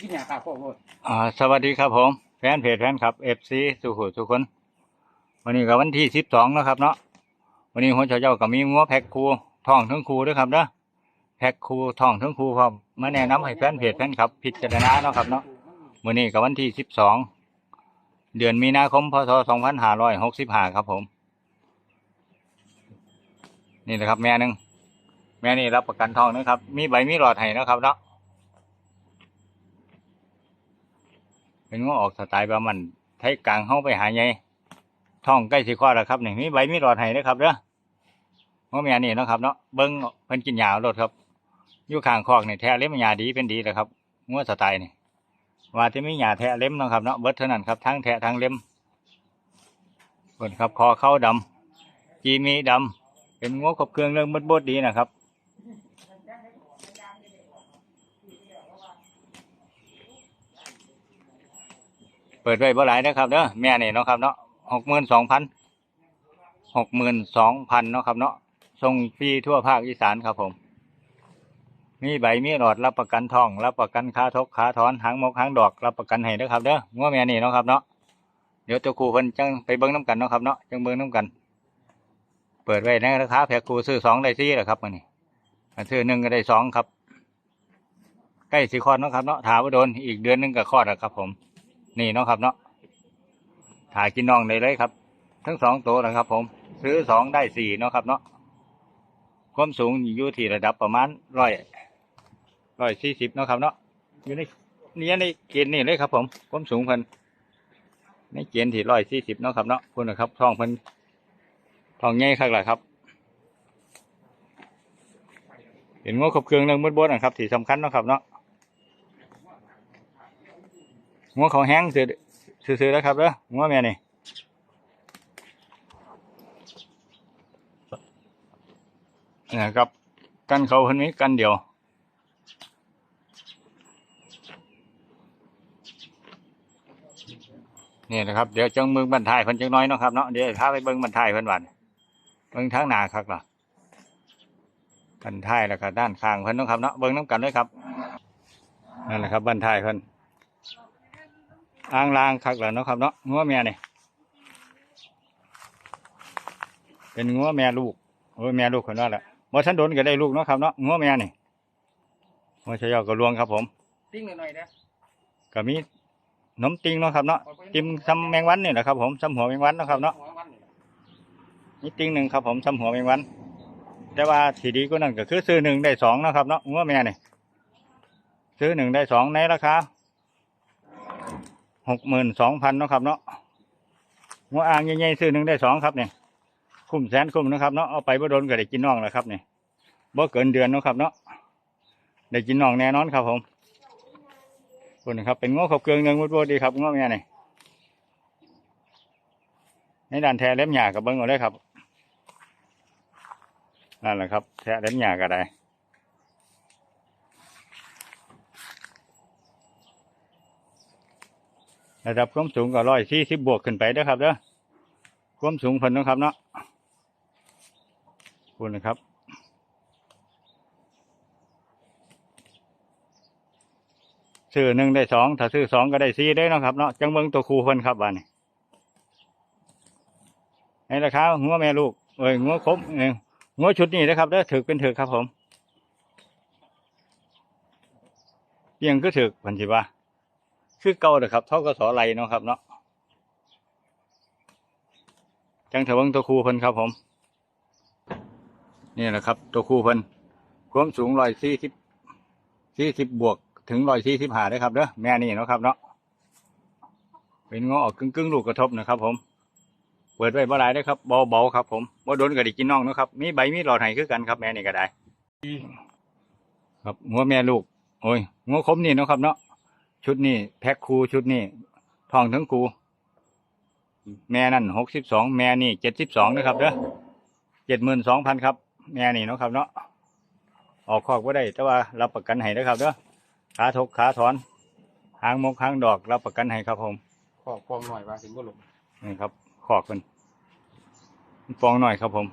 กินหญ้าข้าวโพดอ่าสวัสดีครับผมแฟนเพจแฟนคลับเอฟซีสุขุทุกคน วันนี้ก็วันที่สิบสองแล้วครับเนาะวันนี้หัวเจ้าเจ้าก็มีงัวแพ็คคูท่องทั้งคูด้วยครับเนาะแพ็คคูท่องทั้งคูพร้อมมาแนะนำให้แฟนเพจแฟนคลับพิจารณาเนาะครับเนาะวันนี้ก็วันที่สิบสองเดือนมีนาคมพศสองพันห้าร้อยหกสิบห้าครับผม นี่นะครับแม่หนึ่งแม่นี่รับประกันทองนะครับ มีใบมีหลอดให้นะครับเนาะ เป็นง้อออกสไตล์ประมันไทยกลางเข้าไปหาไงท่องใกล้สิคลอดแล้วครับนี่มีใบมีหลอดให้นะครับเด้อง้อแม่นี่นะครับเนาะเบิ้งเพิ่นกินหญ้าเอาโลดครับอยู่ข้างคอกนี่แท้เล็มหญ้าดีเป็นดีเลยครับง้อสไตล์นี่ว่าจะมีหญ้าแท้เล็มนะครับเนาะเบิดเท่านั้นครับทั้งแท้ทั้งเล็มเพิ่นครับคอเข้าดำจีมีดำเป็นง้อครบเครื่องเรื่องบดบดดีนะครับ เปิดไว้บ่หลายนะครับเด้อแม่นี่เนาะครับเนาะหกหมื่นสองพันหกหมื่นสองพันเนาะครับเนาะส่งฟรีทั่วภาคอีสานครับผม มีใบมีหลอดรับประกันทอง รับประกันค่าทกค่าถอนหางมกหางดอกรับประกันให้นะครับเด้องัวแม่นี่เนาะครับเนาะเดี๋ยวตัวครูเพิ่นจังไปเบิ้งน้ำกันเนาะครับเนาะจังเบิ้งน้ำกัน เปิดไว้ในราคาแพ็คครูซื้อสองได้สี่แหละครับมันนี่อันซื้อหนึ่งก็ได้สองครับใกล้สิคลอดเนาะครับเนาะถามว่าโดนอีกเดือนหนึงก็คลอดแล้วครับผม นี่เนาะครับเนาะถ่ายกินน้องได้เลยครับ ทั้งสองตัวนะครับ ผม ซื้อสองได้สี่เนาะครับ เนาะความสูงอยู่ที่ระดับประมาณร้อยร้อยสี่สิบเนาะครับ เนาะอยู่ในนี่ในเกณฑ์นี่เลยครับ ผมความสูงเพิ่นในเกณฑ์ที่ร้อยสี่สิบเนาะครับเนาะคุณนะครับท้องเพิ่นท้องใหญ่คักแหละครับ เห็นงวครบเครื่องเรื่องมืดบดนะครับที่สำคัญเนาะครับเนาะ งัวเขาแห้งซื้อซื้อๆแล้วครับเด้องัวแม่นี่นะครับ กันเขาเพิ่นมีกันเดียวนี่นะครับเดี๋ยวจังเมืองบรรทายเพิ่นจังน้อยเนาะครับเนาะเดี๋ยวพาไปเบิ่งบรรทายเพิ่นวันเบิ่งทางหนาครับล่ะบรรทายแล้วก็ด้านข้างเพิ่นเนาะครับเนาะเบิ่งน้ำกันเลยครับนั่นแหละครับบรรทายเพิ่น อ่างลางคักแล้วเนาะครับเนาะงัวแม่นี่เป็นงัวแม่ลูกโอ้ยแม่ลูกคนนั้นแหละบ่ทันโดนก็ได้ลูกเนาะครับเนาะงัวแม่นี่งัวชายอก็ลวงครับผมติ้งหน่อยๆนะก็มีนมติงเนาะครับเนาะติมซ้ำแมงวันนี่แหละครับผมซ้ำหัวแมงวันเนาะครับเนาะมีติงหนึ่งครับผมซ้ำหัวแมงวัน แต่ว่าที่ดีก็นั่นก็คือซื้อหนึ่งได้สองเนาะครับเนาะงัวแม่นี่ซื้อหนึ่งได้สองในราคา หกหมื่นสองพันเนาะครับเนาะหัวอ่างใหญ่ๆซื้อหนึ่งได้สองครับเนี่ยคุ้มแสนคุ้มนะครับเนาะเอาไปบ่โดนก็ได้กินน่องแล้วครับเนี่ยบ่เกินเดือนเนาะครับเนาะได้กินน่องแน่นอนครับผมคุณนะครับเป็นง้อขบเกลืองเนืองมุดดีครับง้อแม่นี่ในด้านแท้เล็บหยากับเบิ้งเอาเลยครับนั่นแหละครับ แท้เล็บหยาก็ได้ ระดับความสูงก็ร้อยสี่สิบบวกขึ้นไปเด้อครับเด้อความสูงเพิ่นนะครับเนาะคุณนะครับซื้อหนึ่งได้สองถ้าซื้อสองก็ได้สี่ได้นะครับเนาะจังเบิ่งตัวครูเพิ่นครับบ้านนี้ในราคาหัวแม่ลูกเอ้ยหัวคมเอ้ยหัวชุดนี้นะครับเด้อถือเป็นถือครับผมเพียงก็ถือพันธิว่า คือเก่าเด้อครับเท่ากับสอไรเนาะครับเนาะจังเถวังตัวครูเพิ่นครับผม นี่แหละครับ ตัวครูเพิ่นความสูงร้อยสี่สิบสี่สิบบวกถึงร้อยสี่สิบห้าได้ครับเด้อแม่นี่เนาะครับเนาะเป็นงอออกกึ่งกึ่งๆลูกกระทบนะครับ ผม เปิดไว้บ่หลายได้ครับเบาๆครับ ผมบ่โดนก็ได้กินน่องเนาะครับมีใบมีหลอดให้คือกันครับแม่นี่ก็ได้ ครับงัวแม่ลูก โอ้ยงัวคมนี่เนาะครับเนาะ ชุดนี้แพ็คคูชุดนี้ทองทั้งคูแม่นั่นหกสิบสองแม่นี่เจ็ดสิบสองนะครับเด้อเจ็ดหมื่นสองพันครับ แม่นี่เนาะครับเนาะออกคอกว่าได้ แต่ว่ารับประกันให้นะครับเด้อขาทกขาถอนหางมกหางดอกรับประกันให้ครับผมขอความหน่อยว่าถึงบ่หลงนี่ครับคอกเป็นฟองหน่อยครับผม